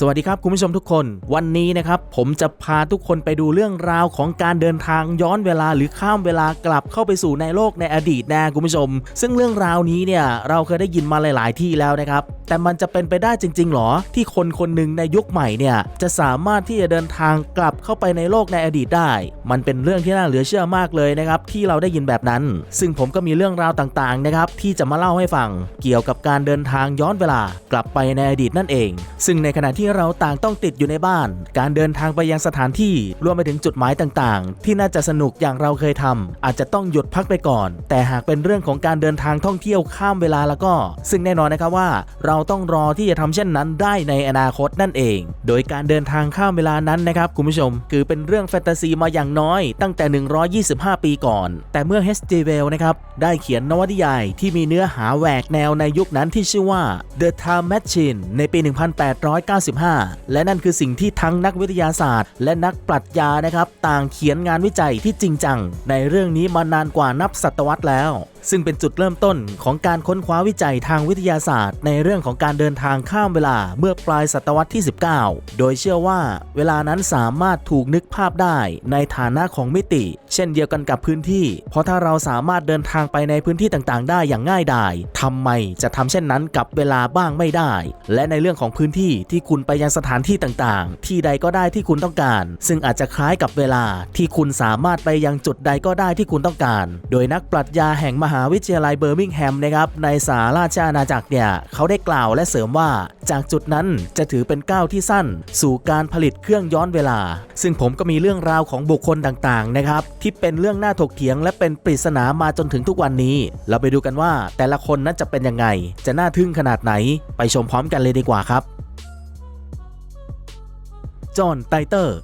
สวัสดีครับคุณผู้ชมทุกคน วันนี้นะครับผมจะพาทุกคนไปดูเรื่องราวของการเดินทางย้อนเวลาหรือข้ามเวลากลับเข้าไปสู่ในโลกในอดีตนะคุณผู้ชม ซึ่งเรื่องราวนี้เนี่ยเราเคยได้ยินมาหลาย ๆ ที่แล้วนะครับแต่มันจะเป็นไปได้จริง ๆ หรอ ที่คนคนหนึ่งในยุคใหม่เนี่ยจะสามารถที่จะเดินทางกลับเข้าไปในโลกในอดีตได้ มันเป็นเรื่องที่น่าเหลือเชื่อมากเลยนะครับที่เราได้ยินแบบนั้น ซึ่งผมก็มีเรื่องราวต่าง ๆ นะครับที่จะมาเล่าให้ฟังเกี่ยวกับการเดินทางย้อนเวลากลับไปในอดีตนั่นเอง ซึ่งในขณะที่เราต่างต้องติดอยู่ในบ้าน การเดินทางไปยังสถานที่รวมไปถึงจุดหมายต่างๆ ที่น่าจะสนุกอย่างเราเคยทำอาจจะต้องหยุดพักไปก่อน แต่หากเป็นเรื่องของการเดินทางท่องเที่ยวข้ามเวลาแล้วก็ ซึ่งแน่นอนนะครับว่า เราต้องรอที่จะทำเช่นนั้นได้ในอนาคตนั่นเอง โดยการเดินทางข้ามเวลานั้นนะครับคุณผู้ชม คือเป็นเรื่องแฟนตาซีมาอย่างน้อย ตั้งแต่ 125 ปีก่อน แต่เมื่อ H.G. Wells นะครับได้เขียนนวนิยายที่มีเนื้อหาแหวกแนวในยุคนั้นที่ชื่อว่า The Time Machine ในปี 1895 1895 และนั่นคือสิ่งที่ทั้งนักวิทยาศาสตร์ และนักปรัชญานะครับ ต่างเขียนงานวิจัยที่จริงจัง ในเรื่องนี้มานานกว่านับศตวรรษแล้ว ซึ่งเป็นจุดเริ่มต้นของการค้นคว้าวิจัยทางวิทยาศาสตร์ ในเรื่องของการเดินทางข้ามเวลาเมื่อปลายศตวรรษที่ 19 โดยเชื่อว่าเวลานั้นสามารถถูกนึกภาพได้ในฐานะของมิติ เช่นเดียวกันกับพื้นที่ เพราะถ้าเราสามารถเดินทางไปในพื้นที่ต่างๆ ได้อย่างง่ายดายทำไมจะทำเช่นนั้นกับเวลาบ้างไม่ได้ และในเรื่องของพื้นที่ที่คุณไปยังสถานที่ต่างๆ ที่ใดก็ได้ที่คุณต้องการ ซึ่งอาจจะคล้ายกับเวลาที่คุณสามารถไปยังจุดใดก็ได้ที่คุณต้องการ โดยนักปรัชญาแห่งมหาวิทยาลัยเบอร์มิงแฮมนะครับในสหราชอาณาจักรเนี่ยเขาได้กล่าวและเสริมว่า จากจุดนั้นจะถือเป็นก้าวที่สั้น สู่การผลิตเครื่องย้อนเวลา ซึ่งผมก็มีเรื่องราวของบุคคลต่างๆนะครับที่เป็นเรื่องน่าถกเถียงและเป็นปริศนามาจนถึงทุกวันนี้ เราไปดูกันว่าแต่ละคนนั้นจะเป็นยังไง จะน่าทึ่งขนาดไหน ไปชมพร้อมกันเลยดีกว่าครับจอห์นไตเตอร์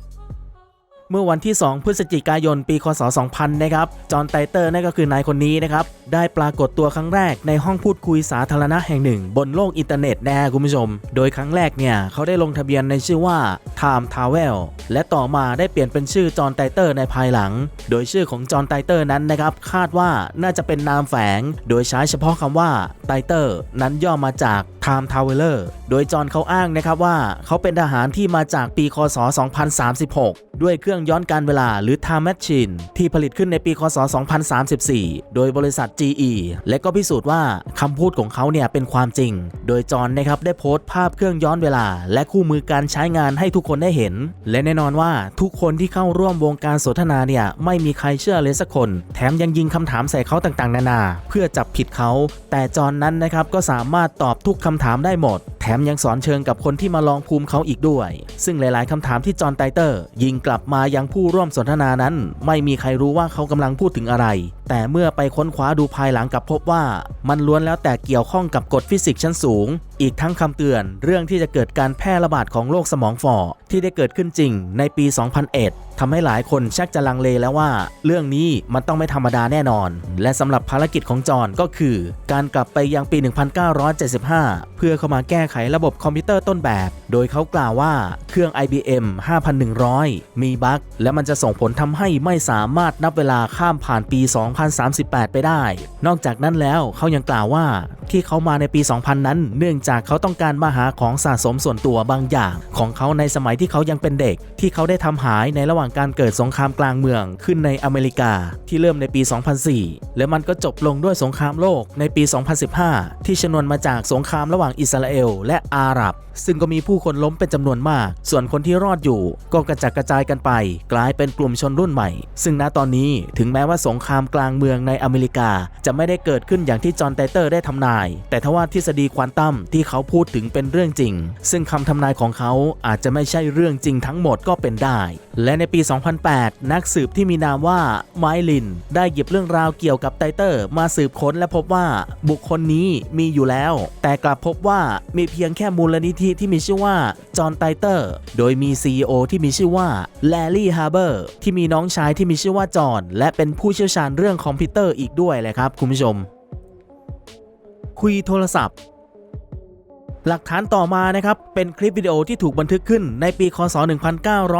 เมื่อวันที่ 2 พฤศจิกายน ปีคศ 2000 นะครับ จอห์นไตเตอร์นั่นก็คือนายคนนี้นะครับ ได้ปรากฏตัวครั้งแรกในห้องพูดคุยสาธารณะแห่งหนึ่ง บนโลกอินเทอร์เน็ตนะคุณผู้ชม โดยครั้งแรกเนี่ย เขาได้ลงทะเบียนในชื่อว่า Time Travel และต่อมาได้เปลี่ยนเป็นชื่อจอห์นไตเตอร์ในภายหลัง โดยชื่อของจอห์นไตเตอร์นั้นนะครับ คาดว่าน่าจะเป็นนามแฝง โดยใช้เฉพาะคำว่าไตเตอร์นั้นย่อมาจาก Time Traveler โดยจอห์นเขาอ้างนะครับว่า เขาเป็นทหารที่มาจากปีคศ 2036 ด้วยเครื่องย้อนการเวลาหรือ Time Machine ที่ผลิตขึ้นในปีคศ 2034 โดยบริษัท GE และก็พิสูจน์ว่าคำพูดของเขาเนี่ยเป็นความจริง โดยจอห์นนะครับได้โพสต์ภาพเครื่องย้อนเวลา และคู่มือการใช้งานให้ทุกคนได้เห็น และแน่นอนว่าทุกคนที่เข้าร่วมวงการสนทนาเนี่ยไม่มีใครเชื่อเลยสักคน แถมยังยิงคำถามใส่เขาต่างๆ นานา เพื่อจับผิดเขา แต่จอห์นนั้นนะครับก็สามารถตอบทุกคำำถามได้หมด แถมยังสอนเชิงกับคนที่มาลองภูมิเขาอีกด้วย ซึ่งหลาย ๆคำถามที่จอห์นไตเตอร์ ยิงกลับมายังผู้ร่วมสนทนานั้น ไม่มีใครรู้ว่าเขากำลังพูดถึงอะไร แต่เมื่อไปค้นคว้าดูภายหลังกับพบว่า มันล้วนแล้วแต่เกี่ยวข้องกับกฎฟิสิกส์ชั้นสูง อีกทั้งคำเตือน เรื่องที่จะเกิดการแพร่ระบาดของโรคสมองฝ่อที่ได้เกิดขึ้นจริงในปี 2001 ทำให้หลายคนชักจะลังเลแล้วว่า เรื่องนี้มันต้องไม่ธรรมดาแน่นอน และสำหรับภารกิจของจอห์นก็คือ การกลับไปยังปี 1975 เพื่อเข้ามาแก้ไขระบบคอมพิวเตอร์ต้นแบบ โดยเขากล่าวว่าเครื่อง IBM 5100 มีบั๊กและมันจะส่งผลทำให้ไม่สามารถนับเวลาข้ามผ่านปี 2038 ไปได้ นอกจากนั้นแล้วเขายังกล่าวว่าที่เขามาในปี 2000 นั้น เนื่องจากเขาต้องการมาหาของสะสมส่วนตัวบางอย่าง ของเขาในสมัยที่เขายังเป็นเด็ก ที่เขาได้ทำหายในระหว่างการเกิดสงครามกลางเมืองขึ้นในอเมริกาที่เริ่มในปี 2004 และมันก็จบลงด้วยสงครามโลกในปี 2015 ที่ชนวนมาจากสงครามระหว่างอิสราเอลและอาหรับ ซึ่งก็มีผู้คนล้มเป็นจำนวนมาก ส่วนคนที่รอดอยู่ ก็กระจัดกระจายกันไป กลายเป็นกลุ่มชนรุ่นใหม่ ซึ่งณตอนนี้ถึงแม้ว่าสงครามกลางเมืองในอเมริกา จะไม่ได้เกิดขึ้นอย่างที่จอห์นไตเตอร์ได้ทำนาย แต่ทว่าทฤษฎีควอนตัมที่เขาพูดถึงเป็นเรื่องจริง ซึ่งคำทำนายของเขาอาจจะไม่ใช่เรื่องจริงทั้งหมดก็เป็นได้ และในปี2008 นักสืบที่มีนามว่าไมลิน ได้หยิบเรื่องราวเกี่ยวกับไตเตอร์ มาสืบค้นและพบว่าบุคคลนี้มีอยู่แล้ว แต่กลับพบว่ามีเพียงแค่มูลนิธิที่มีชื่อว่าจอห์นไตเตอร์ โดยมี CEO ที่มีชื่อว่าแลลี่ฮาร์เบอร์ที่มีน้องชายที่มีชื่อว่าจอห์นและเป็นผู้เชี่ยวชาญเรื่องคอมพิวเตอร์อีกด้วยเลยครับคุณผู้ชม คุยโทรศัพท์ หลักฐานต่อมานะครับ เป็นคลิปวิดีโอที่ถูกบันทึกขึ้นในปีคศ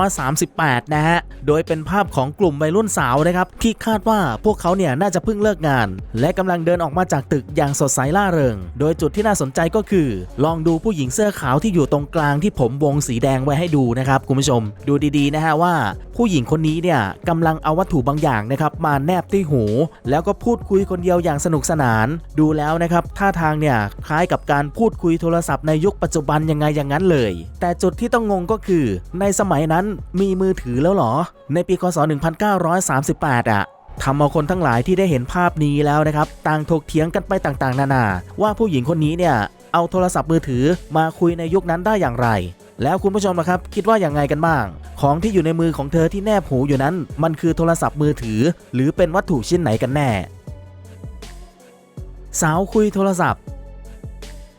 1938 นะฮะ โดยเป็นภาพของกลุ่มวัยรุ่นสาวนะครับ ที่คาดว่าพวกเขาเนี่ยน่าจะเพิ่งเลิกงาน และกำลังเดินออกมาจากตึกอย่างสดใสล่าเริง โดยจุดที่น่าสนใจก็คือ ลองดูผู้หญิงเสื้อขาวที่อยู่ตรงกลางที่ผมวงสีแดงไว้ให้ดูนะครับคุณผู้ชม ดูดีๆนะฮะว่า ผู้หญิงคนนี้เนี่ยกำลังเอาวัตถุบางอย่างนะครับมาแนบที่หู แล้วก็พูดคุยคนเดียวอย่างสนุกสนาน ดูแล้วนะครับท่าทางเนี่ยคล้ายกับการพูดคุยโทรศัพท์ในยุคปัจจุบันยังไงอย่างนั้นเลย แต่จุดที่ต้องงงก็คือ ในสมัยนั้นมีมือถือแล้วเหรอ ในปีคศ 1938 อะทำเอาคนทั้งหลายที่ได้เห็นภาพนี้แล้วนะครับ ต่างถกเถียงกันไปต่างๆ นานา ว่าผู้หญิงคนนี้เนี่ยเอาโทรศัพท์มือถือมาคุยในยุคนั้นได้อย่างไร แล้วคุณผู้ชมล่ะครับ คิดว่าอย่างไงกันบ้าง ของที่อยู่ในมือของเธอที่แนบหูอยู่นั้น มันคือโทรศัพท์มือถือ หรือเป็นวัตถุชิ้นไหนกันแน่ สาวคุยโทรศัพท์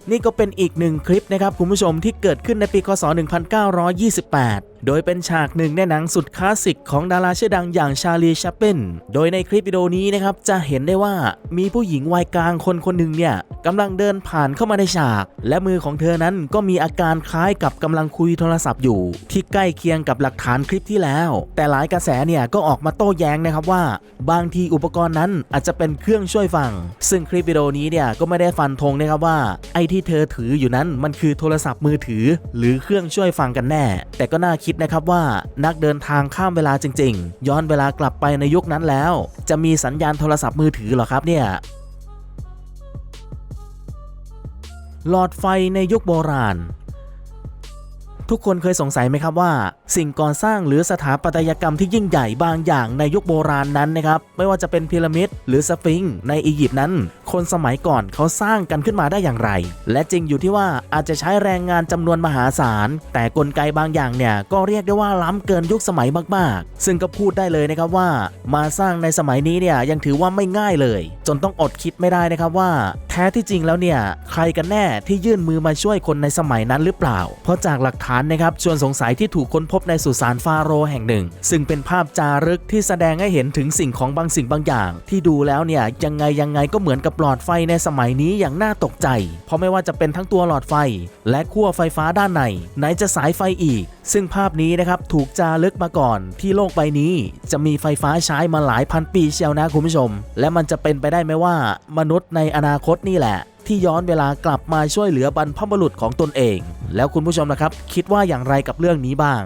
นี่ก็เป็นอีกหนึ่งคลิปนะครับคุณผู้ชมที่เกิดขึ้นในปีคศ 1928 โดยเป็นฉากหนึ่งในหนังสุดคลาสสิกของดาราชื่อดังอย่างชาลีชัปเปนโดยในคลิปวิดีโอนี้นะครับจะเห็นได้ว่ามีผู้หญิงวัยกลางคนคนหนึ่งเนี่ยกำลังเดินผ่านเข้ามาในฉาก และมือของเธอนั้นก็มีอาการคล้ายกับกำลังคุยโทรศัพท์อยู่ ที่ใกล้เคียงกับหลักฐานคลิปที่แล้ว แต่หลายกระแสเนี่ยก็ออกมาโต้แย้งนะครับว่า บางทีอุปกรณ์นั้นอาจจะเป็นเครื่องช่วยฟัง ซึ่งคลิปวิดีโอนี้เนี่ยก็ไม่ได้ฟันธงนะครับว่า ไอ้ที่เธอถืออยู่นั้นมันคือโทรศัพท์มือถือ หรือเครื่องช่วยฟังกันแน่ แต่ก็น่าคิดดนะครับว่านักเดินทางข้ามเวลาจริง ๆ ย้อนเวลากลับไปในยุคนั้นแล้ว จะมีสัญญาณโทรศัพท์มือถือหรอครับเนี่ยหลอดไฟในยุคโบราณ ทุกคนเคยสงสัยไหมครับว่า สิ่งก่อสร้างหรือสถาปัตยกรรมที่ยิ่งใหญ่บางอย่างในยุคโบราณนั้นนะครับไม่ว่าจะเป็นพีระมิดหรือสฟิงค์ในอียิปต์นั้น คนสมัยก่อนเขาสร้างกันขึ้นมาได้อย่างไร และจริงอยู่ที่ว่าอาจจะใช้แรงงานจำนวนมหาศาล แต่กลไกบางอย่างเนี่ยก็เรียกได้ว่าล้ำเกินยุคสมัยมากๆ ซึ่งก็พูดได้เลยนะครับว่า มาสร้างในสมัยนี้เนี่ยยังถือว่าไม่ง่ายเลย จนต้องอดคิดไม่ได้นะครับว่า แท้ที่จริงแล้วเนี่ย ใครกันแน่ที่ยื่นมือมาช่วยคนในสมัยนั้นหรือเปล่า เพราะจากหลักฐานนะครับชวนสงสัยที่ถูกค้นพบในสุสานฟาโรห์แห่งหนึ่ง ซึ่งเป็นภาพจารึกที่แสดงให้เห็นถึงสิ่งของบางสิ่งบางอย่าง ที่ดูแล้วเนี่ยยังไงยังไงก็เหมือนกับหลอดไฟในสมัยนี้อย่างน่าตกใจ เพราะไม่ว่าจะเป็นทั้งตัวหลอดไฟ และขั้วไฟฟ้าด้านในไหนจะสายไฟอีก ซึ่งภาพนี้นะครับถูกจารึกมาก่อนที่โลกใบนี้จะมีไฟฟ้าใช้มาหลายพันปีเชียวนะคุณผู้ชม และมันจะเป็นไปได้ไหมว่า มนุษย์ในอนาคตนี่แหละ ที่ย้อนเวลากลับมาช่วยเหลือบรรพบุรุษของตนเอง แล้วคุณผู้ชมนะครับ คิดว่าอย่างไรกับเรื่องนี้บ้าง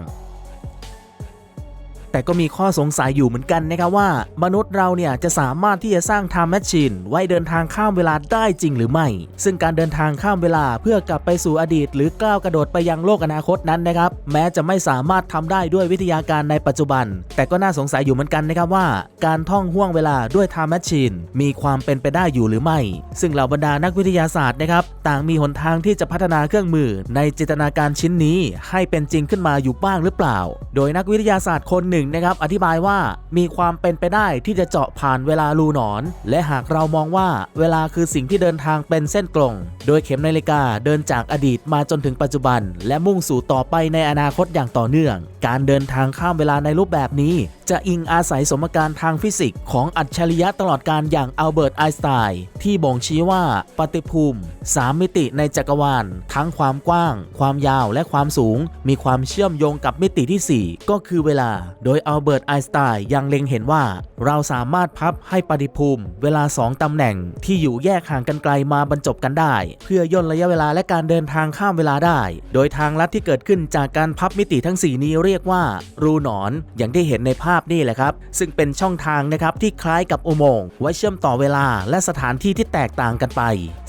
แต่ก็มีข้อสงสัยอยู่เหมือนกันนะครับว่า มนุษย์เราเนี่ยจะสามารถที่จะสร้าง time machine ไว้เดินทางข้ามเวลาได้จริงหรือไม่ ซึ่งการเดินทางข้ามเวลาเพื่อกลับไปสู่อดีต หรือก้าวกระโดดไปยังโลกอนาคตนั้นนะครับแม้จะไม่สามารถทำได้ด้วยวิทยาการในปัจจุบัน แต่ก็น่าสงสัยอยู่เหมือนกันนะครับว่า การท่องห่วงเวลาด้วย time machine มีความเป็นไปได้อยู่หรือไม่ ซึ่งเหล่าบรรดานักวิทยาศาสตร์นะครับต่างมีหนทางที่จะพัฒนาเครื่องมือ ในจินตนาการชิ้นนี้ ให้เป็นจริงขึ้นมาอยู่บ้างหรือเปล่า โดยนักวิทยาศาสตร์คนหนึ่งนะครับอธิบายว่ามีความเป็นไปได้ที่จะเจาะผ่านเวลารูหนอน และหากเรามองว่าเวลาคือสิ่งที่เดินทางเป็นเส้นตรงโดยเข็มนาฬิกาเดินจากอดีตมาจนถึงปัจจุบัน และมุ่งสู่ต่อไปในอนาคตอย่างต่อเนื่อง การเดินทางข้ามเวลาในรูปแบบนี้ จะอิงอาศัยสมการทางฟิสิกส์ของอัจฉริยะตลอดการอย่างอัลเบิร์ตไอน์สไตน์ที่บ่งชี้ว่าปฏิภูมิ 3 มิติในจักรวาล ทั้งความกว้าง ความยาวและความสูง มีความเชื่อมโยงกับมิติที่ 4 ก็คือเวลา โดยอัลเบิร์ตไอน์สไตน์ยังเล็งเห็นว่า เราสามารถพับให้ปฏิภูมิ เวลา 2 ตำแหน่งที่อยู่แยกห่างกันไกลมาบรรจบกันได้ เพื่อย่นระยะเวลาและการเดินทางข้ามเวลาได้ โดยทางลัดที่เกิดขึ้นจากการพับมิติทั้ง 4 นี้เรียกว่า รูหนอนอย่างที่เห็นในภาพนี่แหละครับ ซึ่งเป็นช่องทางนะครับที่คล้ายกับอุโมงค์ไว้เชื่อมต่อเวลาและสถานที่ที่แตกต่างกันไป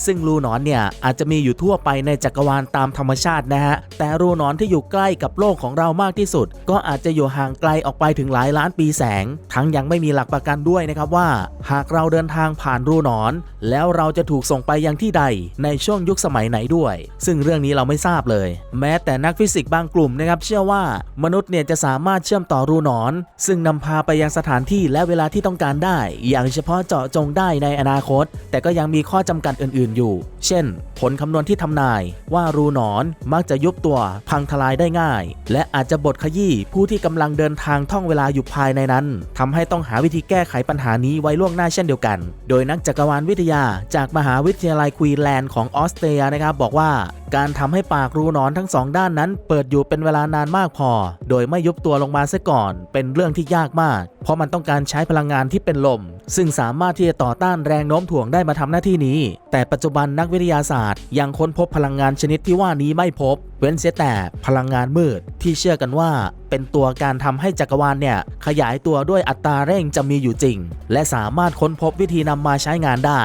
ซึ่งรูหนอนเนี่ยอาจจะมีอยู่ทั่วไปในจักรวาลตามธรรมชาตินะฮะแต่รูหนอนที่อยู่ใกล้กับโลกของเรามากที่สุด ก็อาจจะอยู่ห่างไกลออกไปถึงหลายล้านปีแสง ทั้งยังไม่มีหลักประกันด้วยนะครับว่า หากเราเดินทางผ่านรูหนอน แล้วเราจะถูกส่งไปยังที่ใดในช่วงยุคสมัยไหนด้วย ซึ่งเรื่องนี้เราไม่ทราบเลย แม้แต่นักฟิสิกส์บางกลุ่มนะครับเชื่อว่ามนุษย์เนี่ยจะสามารถเชื่อมต่อรูหนอน ซึ่งนำพาไปยังสถานที่และเวลาที่ต้องการได้ อย่างเฉพาะเจาะจงได้ในอนาคต แต่ก็ยังมีข้อจำกัดอื่น ๆ อยู่เช่น ผลคำนวณที่ทำนายว่ารูหนอนมักจะยุบตัวพังทลายได้ง่าย และอาจจะบดขยี้ผู้ที่กำลังเดินทางท่องเวลาอยู่ภายในนั้นทำให้ต้องหาวิธีแก้ไขปัญหานี้ไว้ล่วงหน้าเช่นเดียวกัน โดยนักจักรวาลวิทยาจากมหาวิทยาลัยควีนแลนด์ของออสเตรียนะครับบอกว่าการทำให้ปากรูหนอนทั้งสองด้านนั้น เปิดอยู่เป็นเวลานานมากพอ โดยไม่ยุบตัวลงมาซะก่อน เป็นเรื่องที่ยากมากเพราะมันต้องการใช้พลังงานที่เป็นลม ซึ่งสามารถที่จะต่อต้านแรงโน้มถ่วงได้มาทำหน้าที่นี้ แต่ปัจจุบันนักวิทยาศาสตร์ ยังค้นพบพลังงานชนิดที่ว่านี้ไม่พบ เว้นเสียแต่พลังงานมืด ที่เชื่อกันว่า เป็นตัวการทำให้จักรวาลเนี่ย ขยายตัวด้วยอัตราเร่งจะมีอยู่จริง และสามารถค้นพบวิธีนำมาใช้งานได้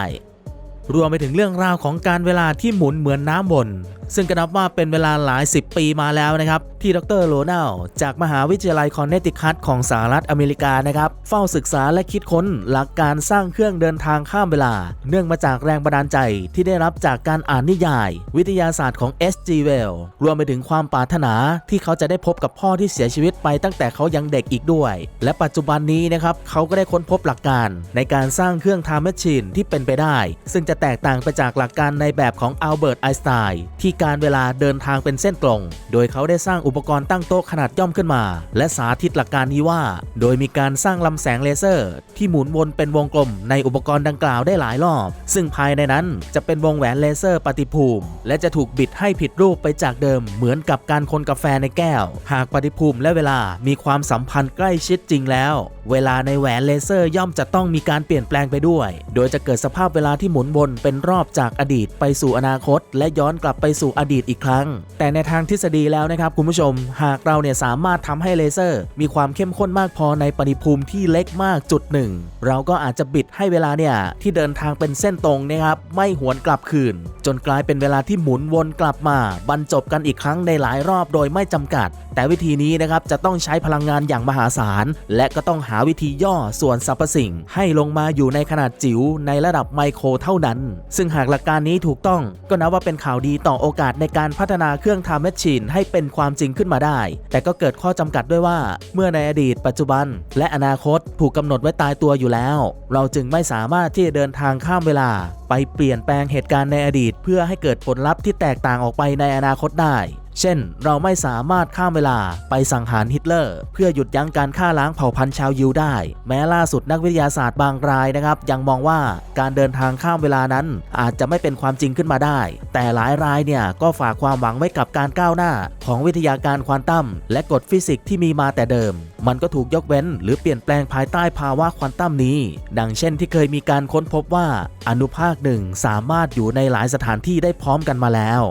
รวมไปถึงเรื่องราวของการเวลาที่หมุนเหมือนน้ำวน ซึ่งก็นับว่าเป็นเวลาหลาย 10 ปีมาแล้วนะครับ ที่ดรโรนัลจากมหาวิทยาลัยคอนเนติคัตของสหรัฐอเมริกานะครับ เฝ้าศึกษาและคิดค้นหลักการสร้างเครื่องเดินทางข้ามเวลา เนื่องมาจากแรงบันดาลใจที่ได้รับจากการอ่านนิยาย วิทยาศาสตร์ของ S.G. Wells รวมไปถึงความปรารถนาที่เขาจะได้พบกับพ่อที่เสียชีวิตไปตั้งแต่เขายังเด็กอีกด้วย และปัจจุบันนี้นะครับเขาก็ได้ค้นพบหลักการในการสร้างเครื่อง time machine ที่เป็นไปได้ ซึ่งจะแตกต่างไปจากหลักการในแบบของอัลเบิร์ตไอน์สไตน์ที่การเวลาเดินทางเป็นเส้นตรง โดยเขาได้สร้างอุปกรณ์ตั้งโต๊ะขนาดย่อมขึ้นมา และสาธิตหลักการนี้ว่า โดยมีการสร้างลำแสงเลเซอร์ ที่หมุนวนเป็นวงกลมในอุปกรณ์ดังกล่าวได้หลายรอบ ซึ่งภายในนั้นจะเป็นวงแหวนเลเซอร์ปฏิภูมิ และจะถูกบิดให้ผิดรูปไปจากเดิม เหมือนกับการคนกาแฟในแก้ว หากปฏิภูมิและเวลามีความสัมพันธ์ใกล้ชิดจริงแล้ว เวลาในแหวนเลเซอร์ย่อมจะต้องมีการเปลี่ยนแปลงไปด้วย โดยจะเกิดสภาพเวลาที่หมุนวนเป็นรอบจากอดีตไปสู่อนาคต และย้อนกลับไปสู่อดีตอีกครั้ง แต่ในทางทฤษฎีแล้วนะครับคุณผู้ชม หากเราเนี่ยสามารถทำให้เลเซอร์ มีความเข้มข้นมากพอในปฏิภูมิที่เล็กมากจุดหนึ่งเราก็อาจจะบิดให้เวลาเนี่ยที่เดินทางเป็นเส้นตรงนะครับไม่หวนกลับคืน จนกลายเป็นเวลาที่หมุนวนกลับมา บรรจบกันอีกครั้งในหลายรอบโดยไม่จำกัด แต่วิธีนี้นะครับจะต้องใช้พลังงานอย่างมหาศาล และก็ต้องหาวิธีย่อส่วนสรรพสิ่ง ให้ลงมาอยู่ในขนาดจิ๋วในระดับไมโครเท่านั้น ซึ่งหากหลักการนี้ถูกต้องก็นับว่าเป็นข่าวดีต่อโอกาสในการพัฒนาเครื่องทำแมชชีนให้เป็นความจริงขึ้นมาได้ แต่ก็เกิดข้อจำกัดด้วยว่า เมื่อในอดีต ปัจจุบัน และอนาคตถูกกำหนดไว้ตายตัวอยู่แล้ว เราจึงไม่สามารถที่จะเดินทางข้ามเวลา ไปเปลี่ยนแปลงเหตุการณ์ในอดีต เพื่อให้เกิดผลลัพธ์ที่แตกต่างออกไปในอนาคตได้ เช่น เราไม่สามารถข้ามเวลาไปสังหารฮิตเลอร์ เพื่อหยุดยั้งการฆ่าล้างเผ่าพันธุ์ชาวยิวได้ แม้ล่าสุดนักวิทยาศาสตร์บางรายนะครับ ยังมองว่าการเดินทางข้ามเวลานั้น อาจจะไม่เป็นความจริงขึ้นมาได้ แต่หลายรายเนี่ยก็ฝากความหวังไว้กับการก้าวหน้า ของวิทยาการควอนตัมและกฎฟิสิกส์ที่มีมาแต่เดิม มันก็ถูกยกเว้น หรือเปลี่ยนแปลงภายใต้ภาวะควอนตัมนี้ ดังเช่นที่เคยมีการค้นพบว่าอนุภาคหนึ่งสามารถอยู่ในหลายสถานที่ได้พร้อมกันมาแล้ว